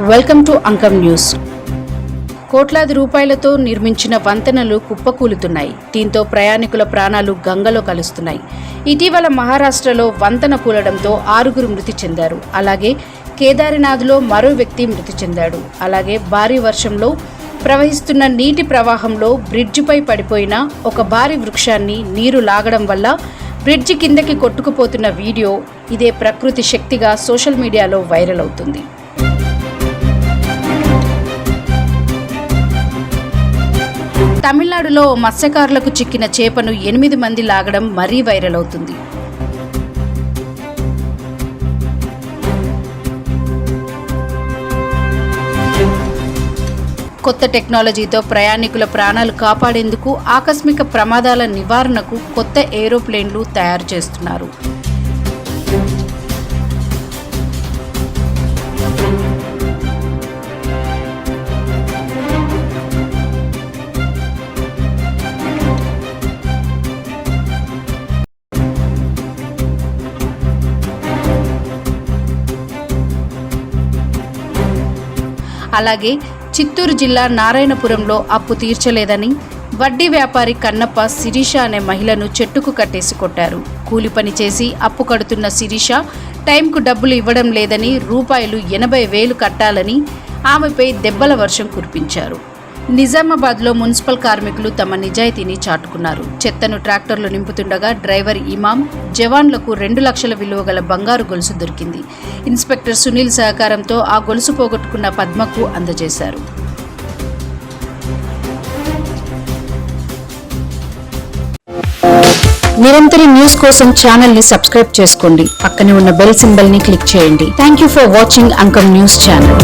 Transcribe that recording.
Welcome to Ankam news. కోట్లాది రూపాయలతో నిర్మించిన వంతెనలు కుప్పకూలుతున్నాయి. దీంతో ప్రయాణికుల ప్రాణాలు గంగలో కలుస్తున్నాయి. ఇటీవల మహారాష్ట్రలో వంతెన కూలడంతో ఆరుగురు మృతి చెందారు. అలాగే కేదారినాథ్లో మరో వ్యక్తి మృతి చెందాడు. అలాగే భారీ వర్షంలో ప్రవహిస్తున్న నీటి ప్రవాహంలో బ్రిడ్జిపై పడిపోయిన ఒక భారీ వృక్షాన్ని నీరు లాగడం వల్ల బ్రిడ్జి కిందకి కొట్టుకుపోతున్న వీడియో ఇదే ప్రకృతి శక్తిగా సోషల్ మీడియాలో వైరల్ అవుతుంది. తమిళనాడులో మత్స్యకారులకు చిక్కిన చేపను ఎనిమిది మంది లాగడం మరీ వైరల్ అవుతుంది. కొత్త టెక్నాలజీతో ప్రయాణికుల ప్రాణాలు కాపాడేందుకు ఆకస్మిక ప్రమాదాల నివారణకు కొత్త ఏరోప్లేన్లు తయారు చేస్తున్నారు. అలాగే చిత్తూరు జిల్లా నారాయణపురంలో అప్పు తీర్చలేదని వడ్డీ వ్యాపారి కన్నప్ప శిరీష అనే మహిళను చెట్టుకు కట్టేసి కొట్టారు. కూలి పని చేసి అప్పు కడుతున్న శిరీష టైంకు డబ్బులు ఇవ్వడం లేదని రూపాయలు ఎనభై వేలు కట్టాలని ఆమెపై దెబ్బల వర్షం కురిపించారు. నిజామాబాద్లో మున్సిపల్ కార్మికులు తమ నిజాయితీని చాటుకున్నారు. చెత్తను ట్రాక్టర్లు నింపుతుండగా డ్రైవర్ ఇమాం జవాన్లకు రెండు లక్షల విలువ గల బంగారు గొలుసు దొరికింది. ఇన్స్పెక్టర్ సునీల్ సహకారంతో ఆ గొలుసు పోగొట్టుకున్న పద్మకు అందజేశారు. నిరంతరం న్యూస్ కోసం ఛానల్ని సబ్స్క్రైబ్ చేసుకోండి. పక్కనే ఉన్న బెల్ సింబల్ని క్లిక్ చేయండి. Thank you for watching Ankam news channel